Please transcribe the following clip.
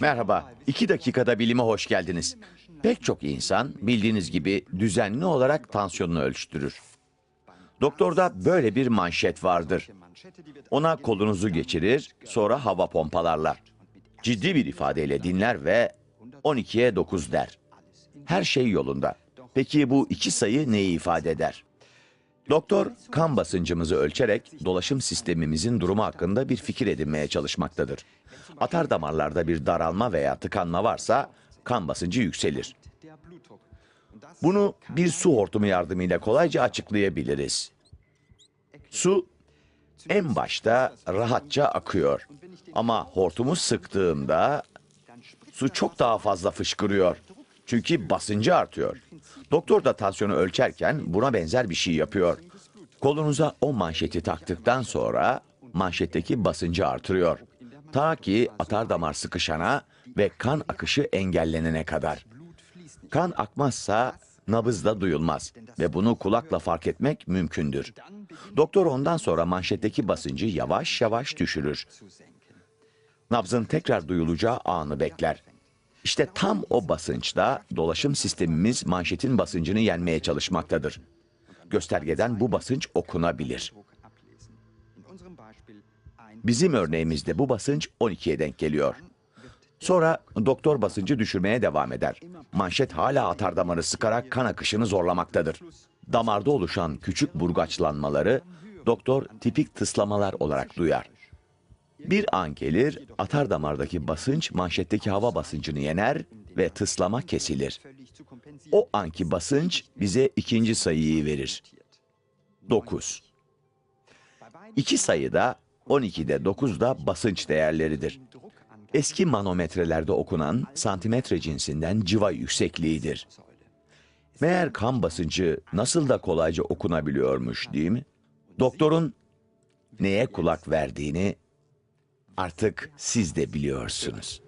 Merhaba, iki dakikada bilime hoş geldiniz. Pek çok insan bildiğiniz gibi düzenli olarak tansiyonunu ölçtürür. Doktorda böyle bir manşet vardır. Ona kolunuzu geçirir, sonra hava pompalarlar. Ciddi bir ifadeyle dinler ve 12'ye 9 der. Her şey yolunda. Peki bu iki sayı neyi ifade eder? Doktor kan basıncımızı ölçerek dolaşım sistemimizin durumu hakkında bir fikir edinmeye çalışmaktadır. Atar damarlarda bir daralma veya tıkanma varsa kan basıncı yükselir. Bunu bir su hortumu yardımıyla kolayca açıklayabiliriz. Su en başta rahatça akıyor. Ama hortumu sıktığımda su çok daha fazla fışkırıyor. Çünkü basıncı artıyor. Doktor da tansiyonu ölçerken buna benzer bir şey yapıyor. Kolunuza o manşeti taktıktan sonra manşetteki basıncı artırıyor. Ta ki atar damar sıkışana ve kan akışı engellenene kadar. Kan akmazsa nabız da duyulmaz ve bunu kulakla fark etmek mümkündür. Doktor ondan sonra manşetteki basıncı yavaş yavaş düşürür. Nabzın tekrar duyulacağı anı bekler. İşte tam o basınçta dolaşım sistemimiz manşetin basıncını yenmeye çalışmaktadır. Göstergeden bu basınç okunabilir. Bizim örneğimizde bu basınç 12'ye denk geliyor. Sonra doktor basıncı düşürmeye devam eder. Manşet hala atar damarı sıkarak kan akışını zorlamaktadır. Damarda oluşan küçük burgaçlanmaları doktor tipik tıslamalar olarak duyar. Bir an gelir, atar damardaki basınç manşetteki hava basıncını yener ve tıslama kesilir. O anki basınç bize ikinci sayıyı verir. 9. İki sayı da 12'de 9'da basınç değerleridir. Eski manometrelerde okunan santimetre cinsinden civa yüksekliğidir. Meğer kan basıncı nasıl da kolayca okunabiliyormuş değil mi? Doktorun neye kulak verdiğini artık siz de biliyorsunuz.